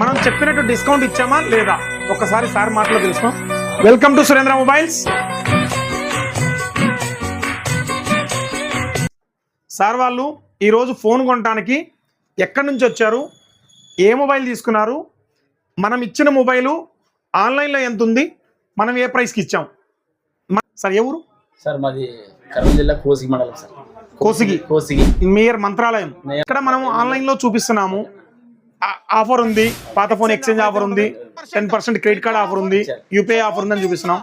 మనం చెప్పినట్టు డిస్కౌంట్ ఇచ్చామా లేదా? ఒకసారి సార్ మాటలో తెలుసుకో welcome to Surendra mobiles sir వాళ్ళు ఈరోజు ఫోన్ కొనడానికి ఎక్కడి నుంచి వచ్చారు? ఏ మొబైల్ తీసుకున్నారు? మనం ఇచ్చిన మొబైలు ఆన్లైన్లో ఎంత ఉంది? మనం ఏ ప్రైస్కి ఇచ్చాం? సార్ ఎవరు సార్ మాది కర్నూలు జిల్లా కోసిగి మండలం సార్. కోసిగి. కోసిగి. మేయర్ మంత్రాలయం. ఇక్కడ మనం ఆన్లైన్లో చూపిస్తున్నాము. ఆఫర్ ఉంది. పాత ఫోన్ ఎక్స్చేంజ్ ఆఫర్ ఉంది. Ten percent credit card offer ఉంది. యూపీఐ ఆఫర్ ఉందని చూపిస్తున్నాం.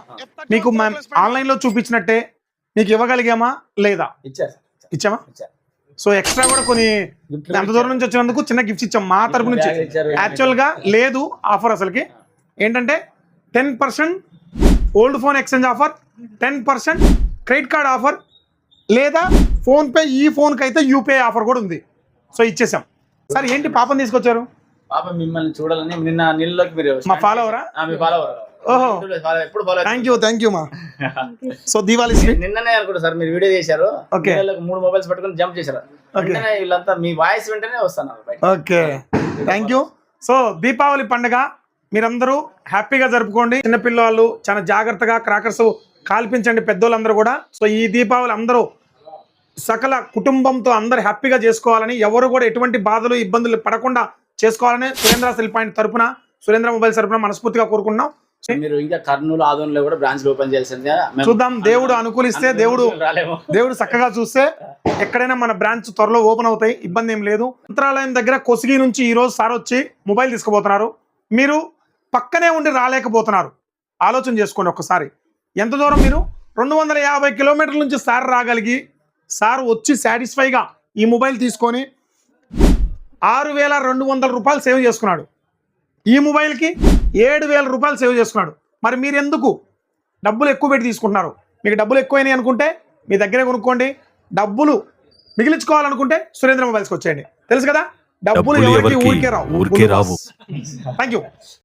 మీకు మేము ఆన్లైన్లో చూపించినట్టే మీకు ఇవ్వగలిగామా లేదా? ఇచ్చామా? సో ఎక్స్ట్రా కూడా కొన్ని అంత దూరం నుంచి వచ్చినందుకు చిన్న గిఫ్ట్స్ ఇచ్చాం మా తరపు నుంచి. Bag ఇచ్చారు. యాక్చువల్గా లేదు ఆఫర్ అసలుకి. ఏంటంటే ten percent old phone exchange offer ten percent credit card offer లేదా ఫోన్ పే ఈ ఫోన్కి అయితే యూపీఐ ఆఫర్ కూడా ఉంది. సో ఇచ్చేసాం. సార్ ఏంటి పాపం తీసుకొచ్చారు? పాప మిమ్మల్ని చూడాలని నిన్న నీళ్ళలోకి మీరు మా? ఆ, మీ ఫాలోవర్ ఓహో. ఎప్పుడు follow thank you thank you మా సో నిన్ననే అనుకుంటా సార్ మీరు వీడియో చేశారు. నీళ్ళలోకి మూడు మొబైల్స్ పట్టుకొని జంప్ చేశారు. వెంటనే వీళ్ళంతా మీ వాయిస్ వెంటనే వస్తున్నారు okay thank you so Deepavali పండుగ మీరందరూ హ్యాపీగా జరుపుకోండి. చిన్నపిల్లవాళ్ళు చాలా జాగ్రత్తగా క్రాకర్స్ కాల్పించండి పెద్దోళ్ళందరూ కూడా. సో ఈ దీపావళి అందరూ సకల కుటుంబంతో అందరు హ్యాపీగా చేసుకోవాలని ఎవరు కూడా ఎటువంటి బాధలు ఇబ్బందులు పడకుండా చేసుకోవాలని సురేంద్ర సెల్ పాయింట్ తరపున సురేంద్ర మొబైల్ తరపున మనస్ఫూర్తిగా కోరుకుంటున్నాం. మీరు ఇంకా కర్నూలు ఆదోన్లో కూడా బ్రాంచ్ ఓపెన్ మేము చూద్దాం. దేవుడు అనుకూలిస్తే దేవుడు దేవుడు చక్కగా చూస్తే ఎక్కడైనా మన బ్రాంచ్ త్వరలో ఓపెన్ అవుతాయి. ఇబ్బంది ఏం లేదు. మంత్రాలయం దగ్గర కొసిగి నుంచి ఈ రోజు సార్ వచ్చి మొబైల్ తీసుకుపోతున్నారు. మీరు పక్కనే ఉండి రాలేకపోతున్నారు. ఆలోచన చేసుకోండి ఒక్కసారి. ఎంత దూరం మీరు? రెండు వందల యాభై కిలోమీటర్ల నుంచి సార్ రాగలిగి సార్ వచ్చి సాటిస్ఫైగా ఈ మొబైల్ తీసుకొని ఆరు వేల రెండు వందల రూపాయలు సేవ్ చేసుకున్నాడు. ఈ మొబైల్కి ఏడు వేల రూపాయలు సేవ్ చేసుకున్నాడు. మరి మీరు ఎందుకు డబ్బులు ఎక్కువ పెట్టి తీసుకుంటున్నారు? మీకు డబ్బులు ఎక్కువైనాయి అనుకుంటే మీ దగ్గరే కొనుక్కోండి. డబ్బులు మిగిలించుకోవాలనుకుంటే సురేంద్ర మొబైల్స్కి వచ్చేయండి. తెలుసు కదా? డబ్బులు ఎవరికి ఊరికే రావు. Thank you